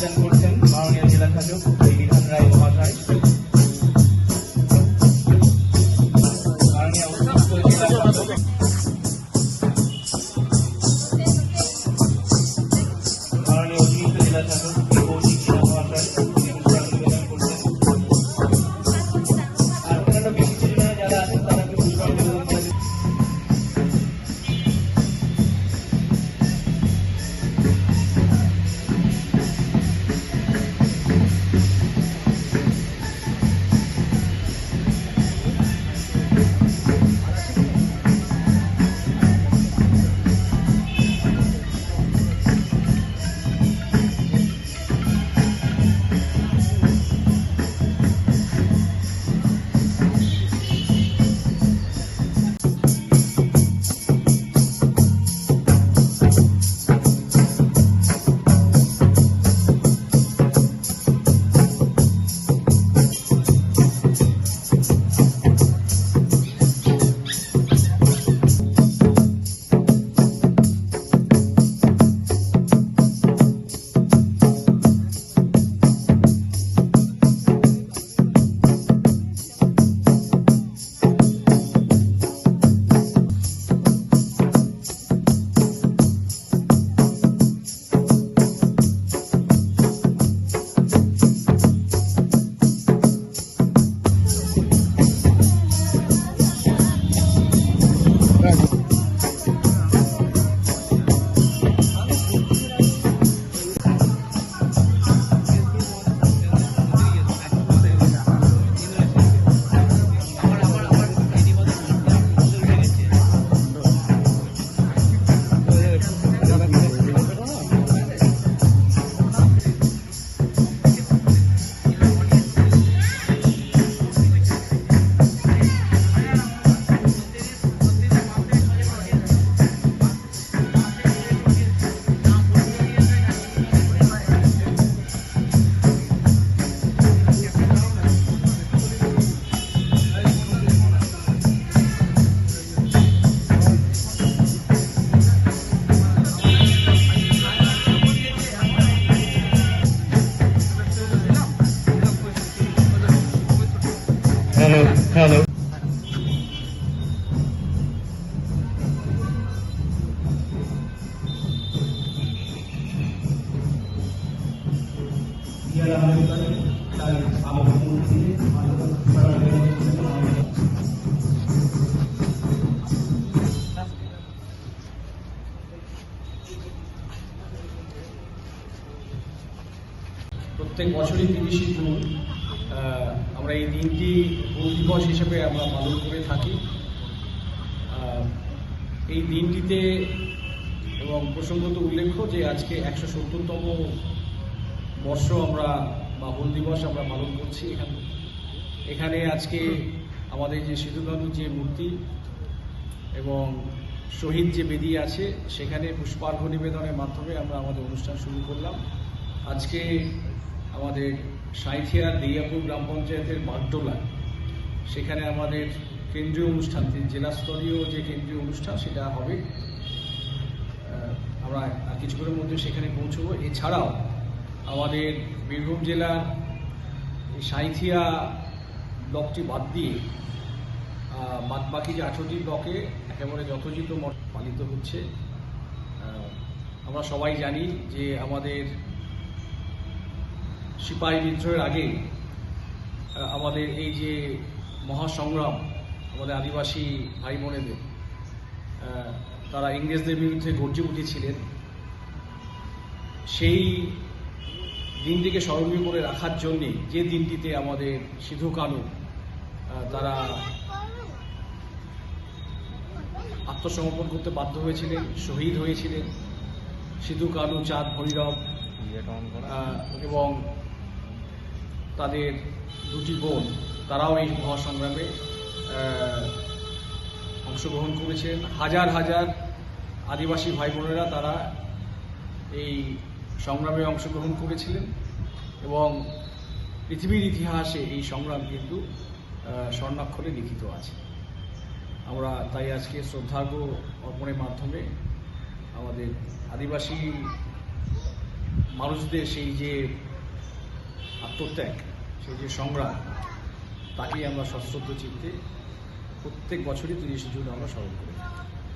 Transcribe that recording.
casa, é প্রত্যেক বছরই তিরিশে জুন আমরা এই দিনটি হুল দিবস হিসেবে আমরা পালন করে থাকি। এই দিনটিতে এবং প্রসঙ্গত উল্লেখ্য যে আজকে একশো সত্তরতম বর্ষ আমরা বা হুল দিবস আমরা পালন করছি এখানে। এখানে আজকে আমাদের যে সিধু কানুর যে মূর্তি এবং শহীদ যে বেদি আছে, সেখানে পুষ্পার্ঘ্য নিবেদনের মাধ্যমে আমরা আমাদের অনুষ্ঠান শুরু করলাম। আজকে আমাদের সাঁইথিয়ার দিয়াপুর গ্রাম পঞ্চায়েতের বাগডোলা, সেখানে আমাদের কেন্দ্রীয় অনুষ্ঠান জেলা স্তরীয় যে কেন্দ্রীয় অনুষ্ঠান, সেটা হবে। আমরা কিছুক্ষণের মধ্যে সেখানে পৌঁছবো। এছাড়াও আমাদের বীরভূম জেলার সাঁইথিয়া ব্লকটি বাদ দিয়ে আহ, বাদ বাকি যে আঠেরোটি ব্লকে একেবারে যথোচিত পালিত হচ্ছে। আমরা সবাই জানি যে আমাদের সিপাহী বিদ্রোহের আগে আমাদের এই যে মহাসংগ্রাম আমাদের আদিবাসী ভাই বোনেদের তারা ইংরেজদের বিরুদ্ধে গর্জে উঠেছিলেন। সেই দিনটিকে স্মরণীয় করে রাখার জন্যে যে দিনটিতে আমাদের সিধু কানু তারা আত্মসমর্পণ করতে বাধ্য হয়েছিলেন, শহীদ হয়েছিলেন। সিধু কানু, চাঁদ ভৈরব এবং তাদের দুটি বোন, তারাও এই মহাসংগ্রামে অংশগ্রহণ করেছেন। হাজার হাজার আদিবাসী ভাই বোনেরা তারা এই সংগ্রামে অংশগ্রহণ করেছিলেন এবং পৃথিবীর ইতিহাসে এই সংগ্রাম কিন্তু স্বর্ণাক্ষরে লিখিত আছে। আমরা তাই আজকে শ্রদ্ধার্ঘ অর্পণের মাধ্যমে আমাদের আদিবাসী মানুষদের সেই যে আত্মত্যাগ, সেই যে সংগ্রাম, তাকেই আমরা সশ্রদ্ধ চিত্তে প্রত্যেক বছরই তিরিশে জুন আমরা স্মরণ করি।